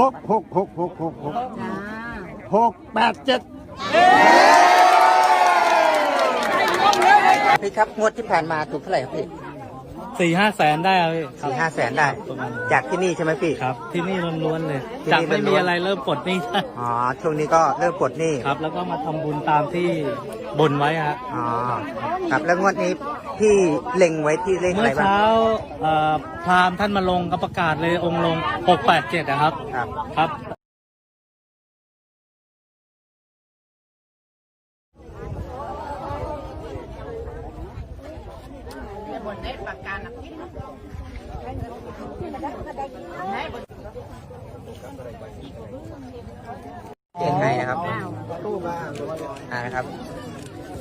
หกหกหกหกหกหกจ้าหกแปดเจ็ดพี่ครับงวดที่ผ่านมาถูกเท่าไหร่ครับพี่ สี่ห้าแสนได้ครับพี่สี่ห้าแสนได้ ประมาณนั้นจากที่นี่ใช่ไหมพี่ ครับ ที่นี่ล้วนๆเลยที่นี่จากไม่ล้มีวนๆ อะไรเริ่มปลดหนี่อ๋อช่วงนี้ก็เริ่มปลดหนี้ครับ แล้วก็มาทำบุญตามที่บนไว้ฮะอ๋อครับแล้วงวดนี้พี่เล็งไว้ที่เลขอะเมื่ไรอบ้างเช้าเอ่อพราหมณ์ท่านมาลงก็ประกาศเลยองค์ลงหกแปดเจ็ดนะครับ ครับ ครับ เขียนให้นะครับอ่านะครับ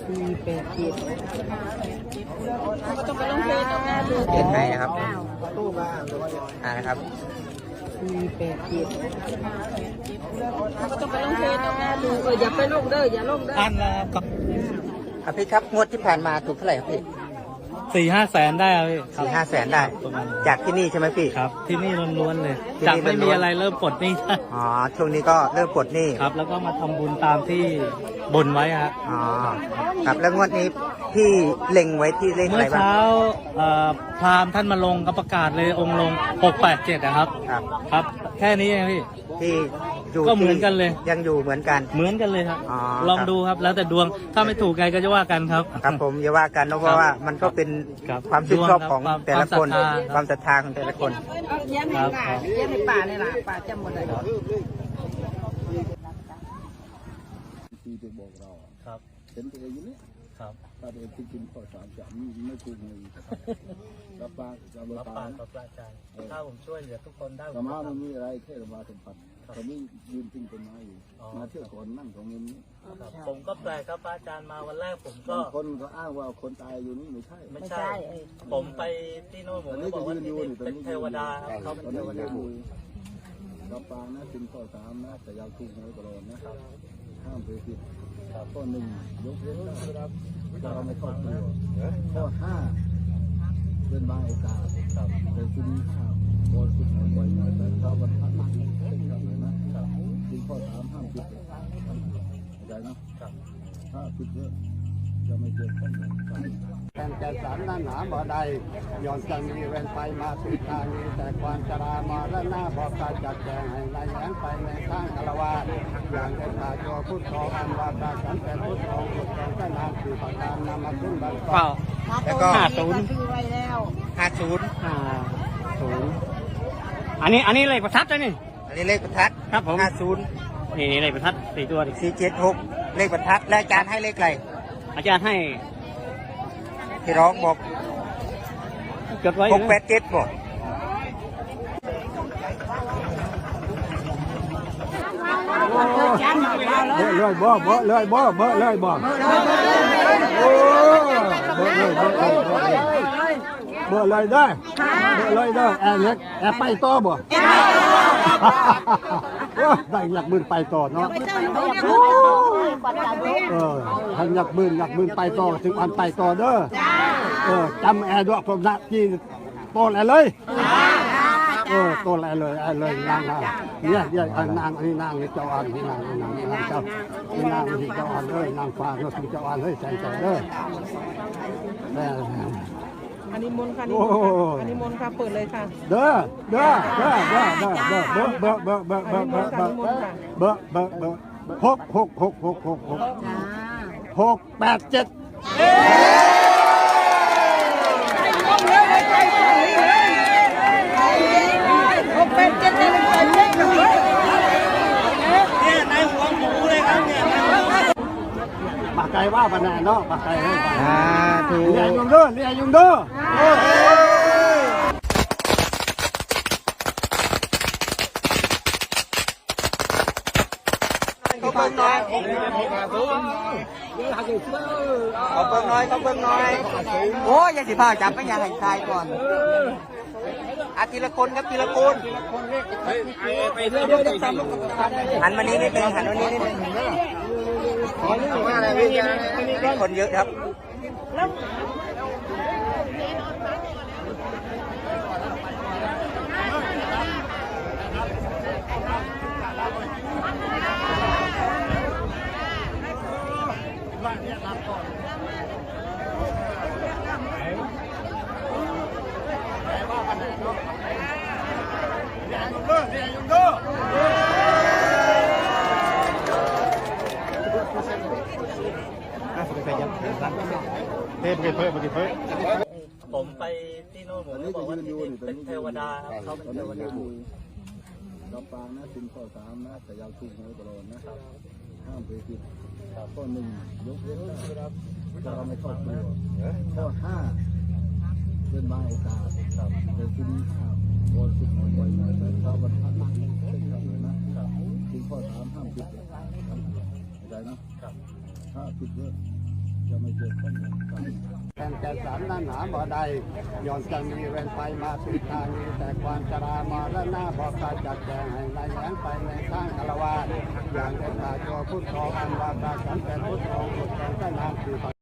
สี่แปดเจ็ดเขียนให้นะครับอ่านะครับสี่แปดเจ็ดต้องไปลงเฟซเอาหน้าดูเอออย่าไปลงเด้ออย่าลงเด้ออันละก็อะพี่ครับงวดที่ผ่านมาถูกเท่าไหร่ครับพี่ สี่ห้าแสนได้ครับพี่สี่ห้าแสนได้ ประมาณนั้นจากที่นี่ใช่ไหมพี่ ครับ ที่นี่ล้วนๆเลยที่นี่จากไม่มีล้วนๆอะไรเริ่มปลดหนี่อ๋อช่วงนี้ก็เริ่มปลดหนี้ครับ แล้วก็มาทำบุญตามที่บนไว้ฮะอ๋อครับแล้วงวดนี้พี่เล็งไว้ที่เลขอะเมื่ไรอบ้างเช้าเอ่อพราหมณ์ท่านมาลงก็ประกาศเลยองค์ลงหกแปดเจ็ดนะครับ ครับ ครับ แค่นี้เองพี่ที่ อยู่ก็เหมือนกันเลย ยังอยู่เหมือนกัน เหมือนกันเลยครับ อ๋อลองดูครับแล้วแต่ดวงถ้าไม่ถูกไงก็จะว่ากันครับ ครับผมอย่าว่ากันเนอะเพราะว่ามันก็เป็นครับความชื่นชอบของดวงครับแต่ละคนความศรัทธาความศรัทธาของแต่ละคน เอาเยี่ยมในป่าเยี่ยมในป่าเนี่ยล่ะป่าจำหมดเลย ที่ไปบอกเราอะครับ เห็นตัวเองอยู่เนี่ย ครับถ้าเป็นที่กินข้าวสารจะไม่ถูกเลยรับปากจะรัรับบปาปากกกับพระอาจารย์ถ้าผมช่วยเหลือทุกคนได้ธผรรมมะจะมันทำมีอะไรแค่ธรรมะสัมพันธ์ตอนนี้ยืนติ้งต้นไม้อยู่อ๋อมาเที่ยวก่อนนั่งตรงนี้ครับผมก็แปลกครับพระอาจารย์มาวันแรกผมก็ บางคนก็อ้างว่าคนตายอยู่นี่ไม่ใช่ ไม่ใช่ผมไปที่โน่นผมก็บอกว่าที่นี่เป็นเทวดาครับเขาเป็นตอนเทนี้วยืดานอยู่รับปากนะกินข้าวสารนะแต่อยาวถูกไว้ตลอดนะ ห้ามไปผิดข้อหนึ่งยกเว้นครับเราไม่เข้าตัวข้อห้าเป็นบางโอกาสครับแต่คุณข้าบริสุทธิ์บ่อยหน่อยแต่ถ้าบรรทัดมากเป็นครับเลยนะจึงข้อสามห้ามผิดเข้าใจนะถ้าผิดเยอะ จะไม่เกิดข้อหนึ่งแทนแก่สารนั้นหาบ่ได้ย้อนจะมีเว้นไปมาสุดทางนี้แต่ความชรามาและหน้าบอกการจัดแจงให้นายแย้งไปในทางคารวะอย่างเด็ดขาดโยพุทธองอันว่าการสันแต่พุทธองพุทธองก็นามสี่ประการนำมาขึ้นบังเปล่าแล้วก็ห้าศูนย์คือไว้แล้วห้าศูนย์ห้าศูนย์อันนี้อันนี้เลขประทัดนะนี่อันนี้เลขประทัดครับผมห้าศูนย์นี่นี่เลขประทัดสี่ตัวดิสี่เจ็ดหกเลขประทัดและอาจารย์ให้เลขอะไร อาจารย์ให้ที่ร้องบอกจดไว้หกแปดเจ็ดบอกเบอะเลยบ่เบอะเลยบ่เบอะเลยบ่โอ้เบอะเลยเบอะเลยเบอะเลยเบอะเลยได้เบอะเลยได้แอร์เล็กแอร์ไปต่อบ่โอ้ ได้อยากมืนไปต่อเนาะเออท่านอยากมืนอยากมืนไปต่อถึงอันไปต่อเด้อเออจำแอร์ด้วยผมนะที่โตแล้วเลยเออโตแล้วเลยอร์เลยนางเนี่ยเนี่ยนางอันนี้นางนี่เจ้าอันนี่นางนี่นางนี่นางเจ้านี่นางนี่เจ้าอันเลยนางฟ้าก็คือเจ้าอันเลยใจใจเด้ อแม่อันนี้มนต์ค่ะโอ้อันนี้มนต์ค่ะเปิดเลยค่ะ เด้อเด้อเด้อเด้อเด้อเด้อเบ้อเบ้อเบ้อเบ้อเบ้อเบ้อเบ้อเบ้อเบ้อเบ้อหกหกหกหกหกหกจ้าหกแปดเจ็ดหกเป็นเจ็ดเลยเป็นเจ็ดเลยเนี่ยในหัวหมูเลยครับเนี่ยปากไก่ว่าปะแน่เนาะปากไก่ให้ไปอ่าถูกเรียยุงเด้อเรียยุงเด้อ เขาเบิ่งน้อยเขาเบิ่งน้อยเขาเบิ่งน้อย โอ้ยยังสิพาจับไม่ยังให้ทายก่อนอาทีละคนครับทีละคนหันมานี้นิดนึงหันมานี้นิดนึงคนเยอะครับ เทพเพิ่มมากี่เพิ่มผมไปที่โน่นผมก็บอกว่าที่นี่เป็นเทวดาครับเขาเป็นเทวดาอยู่ลำปางนะสินข้อสามนะแต่ยาวถูกหวตลอดนะครับห้ามไปผิดข้อหนึ่งยกเว้นได้ถ้าเราไม่เข้าตัวข้อห้าเป็นบางโอกาสแต่ที่นี้ห้ามบอลสุดหน่อยบ่อยหน่อยแต่ถ้าวันพักมากเป็นคำเลยนะสินข้อสามห้ามผิดเข้าใจนะถ้าผิดเยอะ จะไม่เกิดข้อหนึ่งแต่สารนั้นหาบ่ใดย้อนจะมีเวรไปมาสุดทางนี้แต่ความชรามาและหน้าบอกการจัดแจงให้ในแหลงไปในสร้างคารวาสอย่างเด็ดขาดตัวพุทธองอันวาตาสันแต่พุทธองพุทธองก็นามคือ